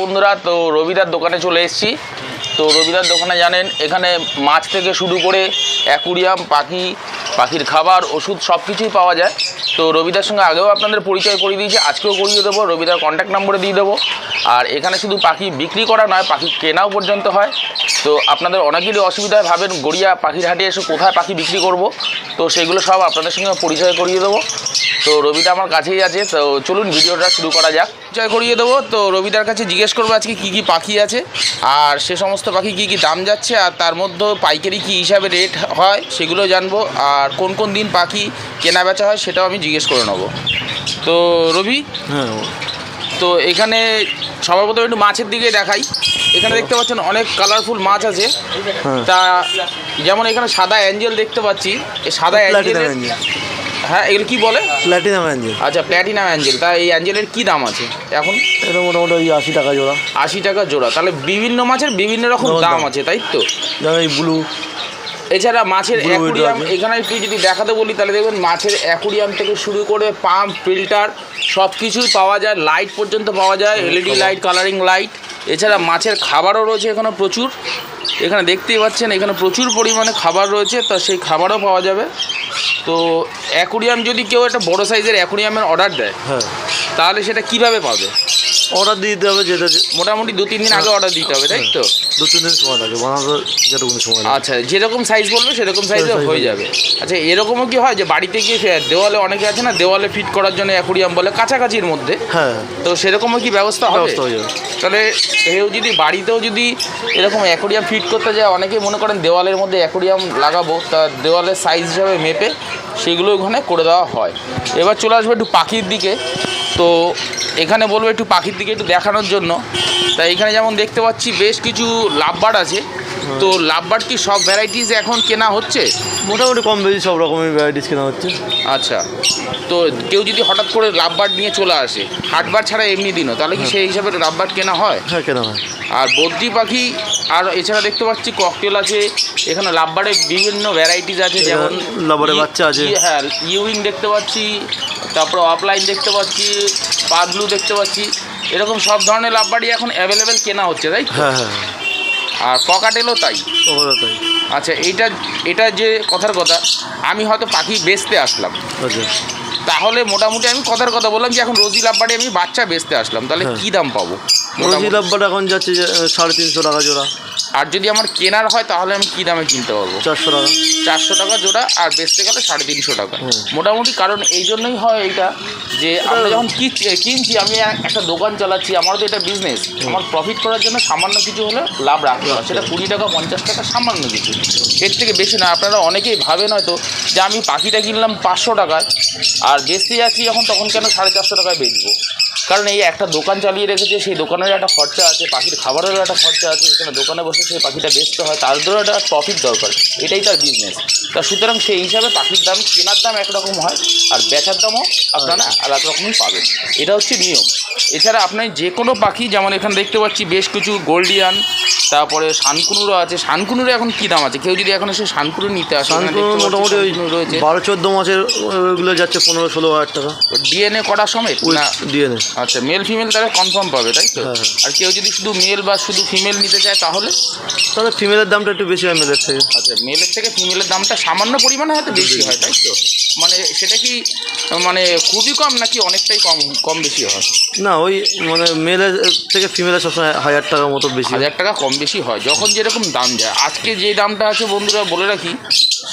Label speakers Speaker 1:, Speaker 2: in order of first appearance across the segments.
Speaker 1: বন্ধুরা, তো রবিদার দোকানে চলে এসেছি। তো রবিদার দোকানে জানেন, এখানে মাছ থেকে শুরু করে অ্যাকুরিয়াম, পাখি, পাখির খাবার, ওষুধ সব কিছুই পাওয়া যায়। তো রবিদার সঙ্গে আগেও আপনাদের পরিচয় করিয়ে দিয়েছি, আজকেও করিয়ে দেবো। রবিদার কন্ট্যাক্ট নম্বরে দিয়ে দেবো। আর এখানে শুধু পাখি বিক্রি করা নয়, পাখি কেনাও পর্যন্ত হয়। তো আপনাদের অনেকেরই অসুবিধায় ভাবেন গড়িয়া পাখির হাটে এসে কোথায় পাখি বিক্রি করব। তো সেগুলো সব আপনাদের সঙ্গে পরিচয় করিয়ে দেবো। তো রবিদা আমার কাছেই আছে, তো চলুন ভিডিওটা শুরু করা যাক। পরিচয় করিয়ে দেবো। তো রবিদার কাছে জিজ্ঞেস করব আজকে কী কী পাখি আছে। আর সে সমস্ত পাখি কী কী দাম যাচ্ছে আর তার মধ্যে পাইকারি কী হিসাবে রেট হয় সেগুলো জানব। আর কোন কোন দিন পাখি কেনা বেচা হয় সেটাও আমি জিজ্ঞেস করে নেব। তো রবি?
Speaker 2: হ্যাঁ।
Speaker 1: তো এখানে সবার প্রথমে একটু মাছের দিকে দেখাই। এখানে দেখতে পাচ্ছেন অনেক কালারফুল মাছ আছে।
Speaker 2: হ্যাঁ।
Speaker 1: তা যেমন এখানে সাদা অ্যাঞ্জেল দেখতে পাচ্ছি। এই সাদা অ্যাঞ্জেল। হ্যাঁ এগুলো কি বলে?
Speaker 2: প্ল্যাটিনাম অ্যাঞ্জেল
Speaker 1: আচ্ছা প্ল্যাটিনাম অ্যাঞ্জেল তা এই অ্যাঞ্জেলের কী দাম আছে এখন?
Speaker 2: এটা মোটামুটি ওই আশি টাকা জোড়া।
Speaker 1: আশি টাকা জোড়া। তাহলে বিভিন্ন মাছের বিভিন্ন রকম দাম
Speaker 2: দাম।
Speaker 1: আছে তাই তো?
Speaker 2: যেমন এই ব্লু
Speaker 1: এছাড়া মাছের অ্যাকুরিয়াম এখানে একটু যদি দেখাতে বলি তাহলে দেখবেন মাছের অ্যাকুরিয়াম থেকে শুরু করে পাম্প ফিল্টার সব কিছুই পাওয়া যায়। লাইট পর্যন্ত পাওয়া যায়। এলইডি লাইট কালারিং লাইট এছাড়া মাছের খাবারও রয়েছে এখানে প্রচুর। এখানে দেখতেই পাচ্ছেন এখানে প্রচুর পরিমাণে খাবার রয়েছে তো সেই খাবারও পাওয়া যাবে। তো অ্যাকুরিয়াম যদি কেউ একটা বড় সাইজের অ্যাকুরিয়ামের অর্ডার দেয়
Speaker 2: হ্যাঁ।
Speaker 1: তাহলে সেটা কীভাবে পাবে?
Speaker 2: অর্ডার দিতে হবে যেটা
Speaker 1: মোটামুটি দু তিন দিন আগে অর্ডার দিতে হবে তাই তো?
Speaker 2: দু তিন দিন সময় লাগে যেটুকু সময়
Speaker 1: আচ্ছা যেরকম সাইজ বলবে সেরকম সাইজে হয়ে যাবে। আচ্ছা এরকমও কি হয় যে বাড়িতে গিয়ে দেওয়ালে অনেকে আছে না দেওয়ালে ফিট করার জন্য অ্যাকুরিয়াম বলে কাছাকাছির মধ্যে?
Speaker 2: হ্যাঁ।
Speaker 1: তো সেরকমও কি ব্যবস্থা হবে?
Speaker 2: ব্যবস্থা হয়ে যাবে।
Speaker 1: তাহলে কেউ যদি বাড়িতেও যদি এরকম অ্যাকোরিয়াম ফিট করতে যায়, অনেকেই মনে করেন দেওয়ালের মধ্যে অ্যাকোরিয়াম লাগাবো, তা দেওয়ালের সাইজ হিসাবে মেপে সেগুলো ওখানে করে দেওয়া হয়। এবার চলে আসব একটু পাখির দিকে। তো এখানে বলব একটু পাখির দিকে একটু দেখানোর জন্য। তাই এখানে যেমন দেখতে পাচ্ছি, বেশ কিছু লাভবার আছে। তো লাভবার্ড কি সব ভ্যারাইটিস এখন কেনা হচ্ছে?
Speaker 2: মোটামুটি কম বেশি সব রকমের ভ্যারাইটিস কেনা হচ্ছে।
Speaker 1: আচ্ছা তো কেউ যদি হঠাৎ করে লাভবার্ড নিয়ে চলে আসে হাটবার ছাড়া এমনি দিনও তাহলে কি সেই হিসাবে লাভবার্ড কেনা হয়?
Speaker 2: হ্যাঁ কেনা হয়।
Speaker 1: আর বদ্রি পাখি আর এছাড়া দেখতে পাচ্ছি ককটেল আছে এখানে লাভবারের বিভিন্ন ভ্যারাইটিস আছে যেমন
Speaker 2: লাভবারের বাচ্চা আছে।
Speaker 1: হ্যাঁ ইউইং দেখতে পাচ্ছি তারপর অফলাইন দেখতে পাচ্ছি পাগলু দেখতে পাচ্ছি এরকম সব ধরনের লাভবাড়ি এখন অ্যাভেলেবেল কেনা হচ্ছে তাই
Speaker 2: হ্যাঁ হ্যাঁ।
Speaker 1: আর পকাটেলও তাই?
Speaker 2: তাই।
Speaker 1: আচ্ছা এটা এটা যে কথার কথা আমি হয়তো পাখি বেচতে আসলাম।
Speaker 2: আচ্ছা।
Speaker 1: তাহলে মোটামুটি আমি কথার কথা বললাম যে এখন রোজি লাভবাড়ি আমি বাচ্চা বেচতে আসলাম। তাহলে
Speaker 2: কি
Speaker 1: কী দাম পাবো?
Speaker 2: রোজি। লাভবার এখন যাচ্ছে সাড়ে তিনশো টাকা জোড়া।
Speaker 1: আর যদি আমার কেনার হয় তাহলে আমি কী দামে কিনতে পারব?
Speaker 2: চারশো টাকা।
Speaker 1: চারশো টাকা জোড়া আর বেচতে গেলে সাড়ে তিনশো টাকা। মোটামুটি কারণ এই জন্যই হয় এইটা যে আমরা যখন কিচ- কিনছি আমি একটা দোকান চালাচ্ছি আমারও তো এটা বিজনেস আমার প্রফিট করার জন্য সামান্য কিছু হলে লাভ রাখতে হয়। সেটা কুড়ি টাকা পঞ্চাশ টাকা সামান্য কিছু। এর থেকে বেশি না। আপনারা অনেকেই ভাবেন হয়তো যে আমি পাখিটা কিনলাম পাঁচশো টাকায় আর বেচতে যাচ্ছি যখন তখন কেন সাড়ে চারশো টাকায় বেচবো? কারণ এই একটা দোকান চালিয়ে রেখেছে সেই দোকানেরও একটা খরচা আছে পাখির খাবারেরও একটা খরচা আছে এখানে দোকানে বসে সেই পাখিটা বেচতে হয় তাদেরও একটা প্রফিট দরকার এটাই তার বিজনেস তা সুতরাং সেই হিসাবে পাখির দাম কেনার দাম একরকম হয় আর বেচার দামও আপনারা আলাদা রকমই পাবেন। এটা হচ্ছে নিয়ম। এছাড়া আপনি যে কোনো পাখি যেমন এখানে দেখতে পাচ্ছি বেশ কিছু গোল্ডিয়ান তারপরে শানকুনুরও আছে। শানকুনুরে এখন কী দাম আছে? কেউ যদি এখন এসে শানকুনুর নিতে আসে পাচ্ছি
Speaker 2: মোটামুটি ওই
Speaker 1: রয়েছে।
Speaker 2: বারো চোদ্দ মাসের ওইগুলো যাচ্ছে পনেরো ষোলো হাজার টাকা।
Speaker 1: ডিএনএ করা
Speaker 2: সময়
Speaker 1: না?
Speaker 2: ডিএনএ
Speaker 1: আচ্ছা মেল ফিমেল তাহলে কনফার্ম পাবে তাই তো?
Speaker 2: হ্যাঁ, হ্যাঁ।
Speaker 1: আর কেউ যদি শুধু মেল বা শুধু ফিমেল নিতে চায় তাহলে?
Speaker 2: তাহলে ফিমেলের দামটা একটু বেশি হয় মেলের থেকে।
Speaker 1: আচ্ছা মেলের থেকে ফিমেলের দামটা সামান্য পরিমাণে হয়তো বেশি হয় তাই তো? মানে সেটা কি মানে খুবই কম নাকি অনেকটাই কম কম বেশি হয়?
Speaker 2: না ওই মানে মেলের থেকে ফিমেলের সবসময় হাজার টাকার মতো বেশি
Speaker 1: হাজার টাকা কম বেশি হয়, যখন যেরকম দাম যায়। আজকে যে দামটা আছে বন্ধুরা, বলে রাখি,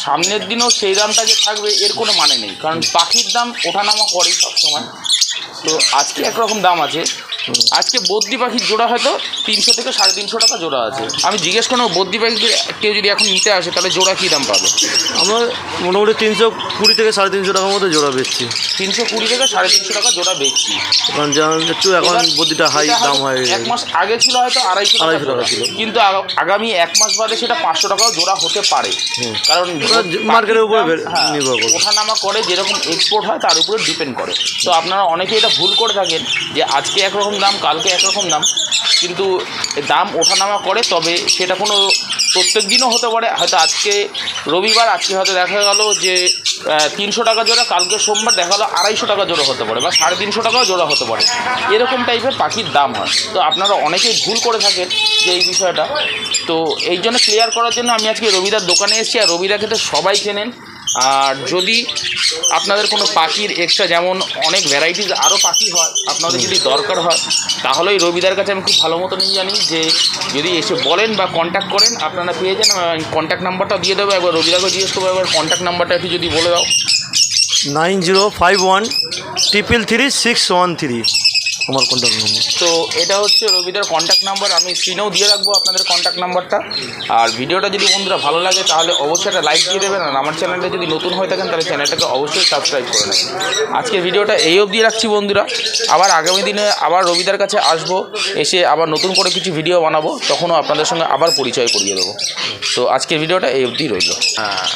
Speaker 1: সামনের দিনও সেই দামটা যে থাকবে, এর কোনো মানে নেই। কারণ পাখির দাম ওঠানামা করেই সবসময়। তো আজকে একরকম দাম আছে। আজকে বদ্রি পাখির জোড়া হয়তো তিনশো থেকে সাড়ে তিনশো টাকা জোড়া আছে। আমি জিজ্ঞেস করব বদ্রি পাখি কেউ যদি এখন নিতে আসে তাহলে জোড়া কী দাম পাবে?
Speaker 2: আমরা মোটামুটি তিনশো কুড়ি থেকে সাড়ে তিনশো টাকার মতো জোড়া বেচছি।
Speaker 1: তিনশো কুড়ি থেকে সাড়ে তিনশো টাকা জোড়া বেচছি।
Speaker 2: কারণ যেমন একটু এখন বদ্রিটা হাই দাম হয়
Speaker 1: এক মাস আগে ছিল হয়তো আড়াইশো টাকা
Speaker 2: আড়াইশো টাকা
Speaker 1: জোড়া
Speaker 2: ছিল।
Speaker 1: কিন্তু আগামী এক মাস বাদে সেটা পাঁচশো টাকাও জোড়া হতে পারে। কারণ
Speaker 2: মার্কেটের উপরে
Speaker 1: হ্যাঁ,
Speaker 2: নির্ভর করে।
Speaker 1: ওঠানামা করে যেরকম এক্সপোর্ট হয় তার উপরে ডিপেন্ড করে। তো আপনারা অনেকে এটা ভুল করে থাকেন যে আজকে একরকম দাম কালকে একরকম দাম। কিন্তু দাম ওঠানামা করে, তবে সেটা কোনো প্রত্যেক দিনও হতে পারে। হয়তো আজকে রবিবার, আজকে হয়তো দেখা গেল যে তিনশো টাকা জোড়া, কালকে সোমবার দেখা গেলো আড়াইশো টাকা জোড়া হতে পারে, বা সাড়ে তিনশো টাকাও জোড়া হতে পারে। এরকম টাইপের পাখির দাম হয়। তো আপনারা অনেকেই ভুল করে থাকেন যে এই বিষয়টা। তো এই জন্য ক্লিয়ার করার জন্য আমি আজকে রবিদার দোকানে এসেছি, আর রবিদা খেতে সবাই চেনেন। আর যদি আপনাদের কোনো পাখির এক্সট্রা যেমন অনেক ভ্যারাইটিস আরও পাখি হয়, আপনাদের যদি দরকার হয় তাহলে ওই রবিদার কাছে আমি খুব ভালো মতনই জানি যে যদি এসে বলেন বা কন্ট্যাক্ট করেন, আপনারা পেয়ে যান কন্ট্যাক্ট নাম্বারটা দিয়ে দেবো, একবার রবিদাকে জিজ্ঞেস করব, একবার কন্ট্যাক্ট নাম্বারটা একটু যদি বলে দাও।
Speaker 2: Nine zero five one triple three six one three. আমার কন্ট্যাক্ট নম্বর
Speaker 1: তো এটা হচ্ছে রবিদার কন্ট্যাক্ট নাম্বার আমি স্ক্রিনেও দিয়ে রাখব আপনাদের কন্ট্যাক্ট নাম্বারটা আর ভিডিওটা যদি বন্ধুরা ভালো লাগে তাহলে অবশ্যই একটা লাইক দিয়ে দেবেন আর আমার চ্যানেলটা যদি নতুন হয়ে থাকেন তাহলে চ্যানেলটাকে অবশ্যই সাবস্ক্রাইব করে নেবেন আজকের ভিডিওটা এই অবধি রাখছি বন্ধুরা। আবার আগামী দিনে আবার রবিদার কাছে আসব এসে আবার নতুন করে কিছু ভিডিও বানাবো তখনও আপনাদের সঙ্গে আবার পরিচয় করিয়ে দেবো। তো আজকের ভিডিওটা এই অবধি রইল। হ্যাঁ।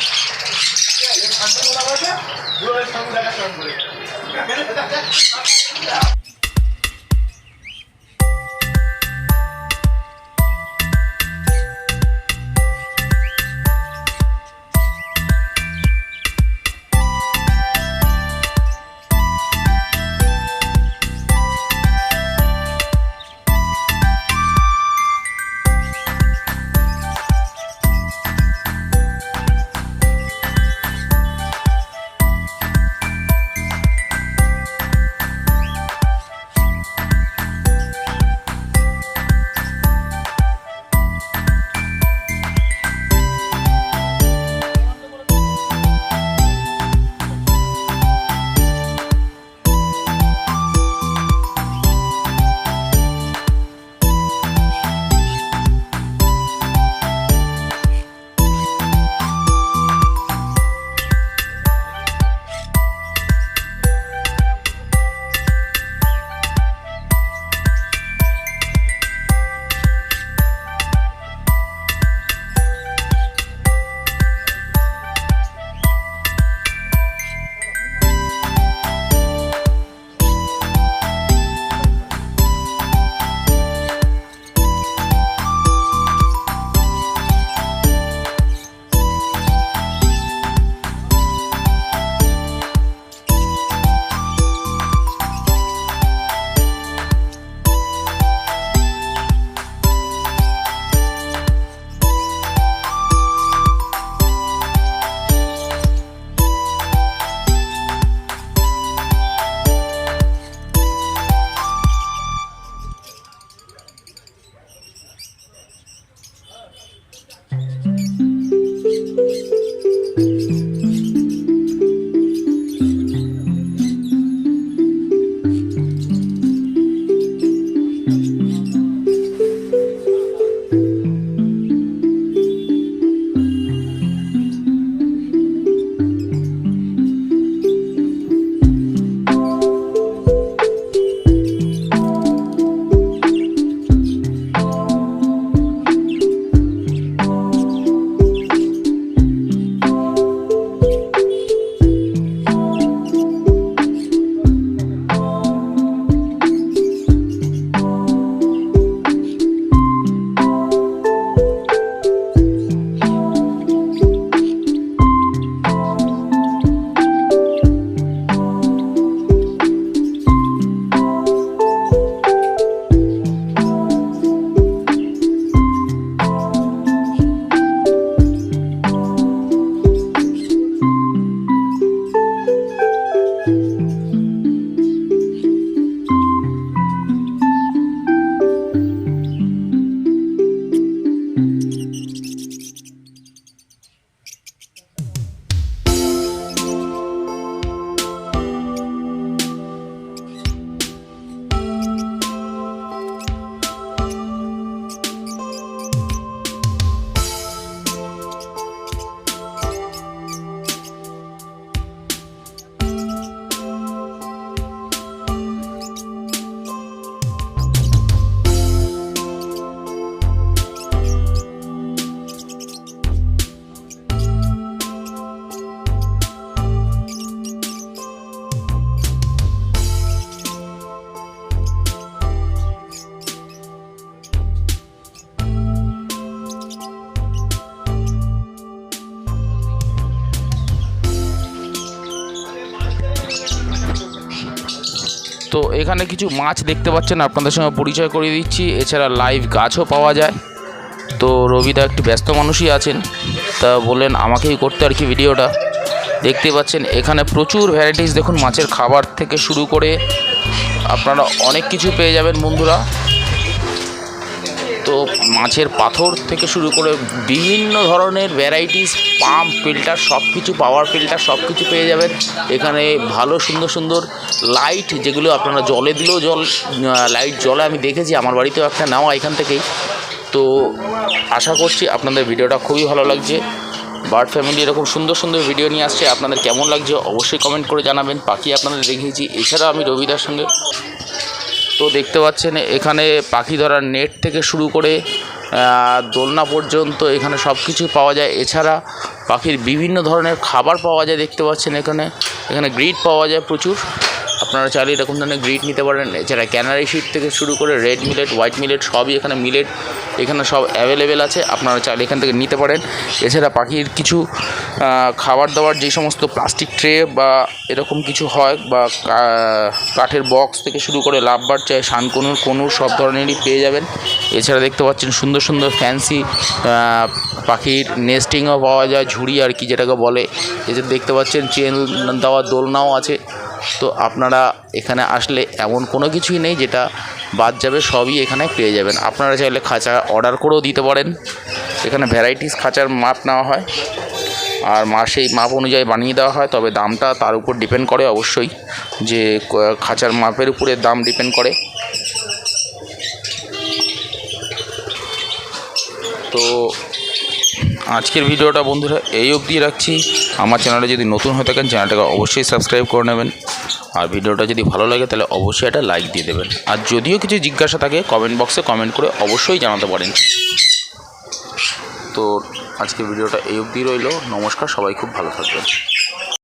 Speaker 1: তো এখানে কিছু মাছ দেখতে পাচ্ছেন, আপনাদের সঙ্গে পরিচয় করিয়ে দিচ্ছি। এছাড়া লাইভ গাছও পাওয়া যায়। তো রবিদা একটু ব্যস্ত মানুষই আছেন, তা বললেন আমাকেই করতে আর কি ভিডিওটা। দেখতে পাচ্ছেন, এখানে প্রচুর ভ্যারাইটিস দেখুন মাছের খাবার থেকে শুরু করে আপনারা অনেক কিছু পেয়ে যাবেন বন্ধুরা। তো মাছের পাথর থেকে শুরু করে বিভিন্ন ধরনের ভ্যারাইটিস পাম্প ফিল্টার সব কিছু পাওয়ার ফিল্টার সব কিছু পেয়ে যাবেন। এখানে ভালো, সুন্দর সুন্দর লাইট যেগুলো আপনারা জলে দিলেও জল লাইট জলে, আমি দেখেছি, আমার বাড়িতেও একটা নেওয়া এখান থেকেই। তো আশা করছি আপনাদের ভিডিওটা খুবই ভালো লাগছে। বার্ড ফ্যামিলি এরকম সুন্দর সুন্দর ভিডিও নিয়ে আসছে, আপনাদের কেমন লাগছে অবশ্যই কমেন্ট করে জানাবেন। পাখি আপনাদের দেখিয়েছি। এছাড়া আমি রবিদার সঙ্গে তো দেখতে পাচ্ছেন, এখানে পাখি ধরার নেট থেকে শুরু করে দোলনা পর্যন্ত এখানে সব কিছু পাওয়া যায়। এছাড়া পাখির বিভিন্ন ধরনের খাবার পাওয়া যায় দেখতে পাচ্ছেন এখানে। এখানে গ্রিড পাওয়া যায় প্রচুর। আপনারা চাইলে এরকম ধরনের গ্রিড নিতে পারেন। এছাড়া ক্যানারি শিট থেকে শুরু করে রেড মিলেট হোয়াইট মিলেট সবই এখানে মিলেট এখানে সব অ্যাভেলেবেল আছে, আপনারা চাইলে এখান থেকে নিতে পারেন। এছাড়া পাখির কিছু খাবার দাবার যে সমস্ত প্লাস্টিক ট্রে বা এরকম কিছু হয় বা কাঠের বক্স থেকে শুরু করে লাভবার চাই শানকনুর কনুর সব ধরনেরই পেয়ে যাবেন। এছাড়া দেখতে পাচ্ছেন সুন্দর সুন্দর ফ্যান্সি পাখির নেস্টিংও পাওয়া যায়, ঝুড়ি আর কি যেটাকে বলে। এছাড়া দেখতে পাচ্ছেন চেন দেওয়া দোলনাও আছে। তো আপনারা এখানে আসলে এমন কোনো কিছুই নেই যেটা বাদ যাবে, সবই এখানে পেয়ে যাবেন। আপনারা চাইলে খাঁচা অর্ডার করেও দিতে পারেন। এখানে ভ্যারাইটিস খাঁচার মাপ নেওয়া হয়। আর মা সেই মাপ অনুযায়ী বানিয়ে দেওয়া হয়, তবে দামটা তার উপর ডিপেন্ড করে অবশ্যই যে খাঁচার মাপের উপরে দাম ডিপেন্ড করে। তো আজকের ভিডিওটা বন্ধুরা এই অবধি রাখছি। আমার চ্যানেলে যদি নতুন হয়ে থাকেন চ্যানেলটাকে অবশ্যই সাবস্ক্রাইব করে নেবেন। আর ভিডিওটা যদি ভালো লাগে, তাহলে অবশ্যই একটা লাইক দিয়ে দেবেন। আর যদিও কিছু জিজ্ঞাসা থাকে কমেন্ট বক্সে কমেন্ট করে অবশ্যই জানাতে পারেন। তো আজকে ভিডিওটা এই অবধি রইল। নমস্কার, সবাই খুব ভালো থাকবেন।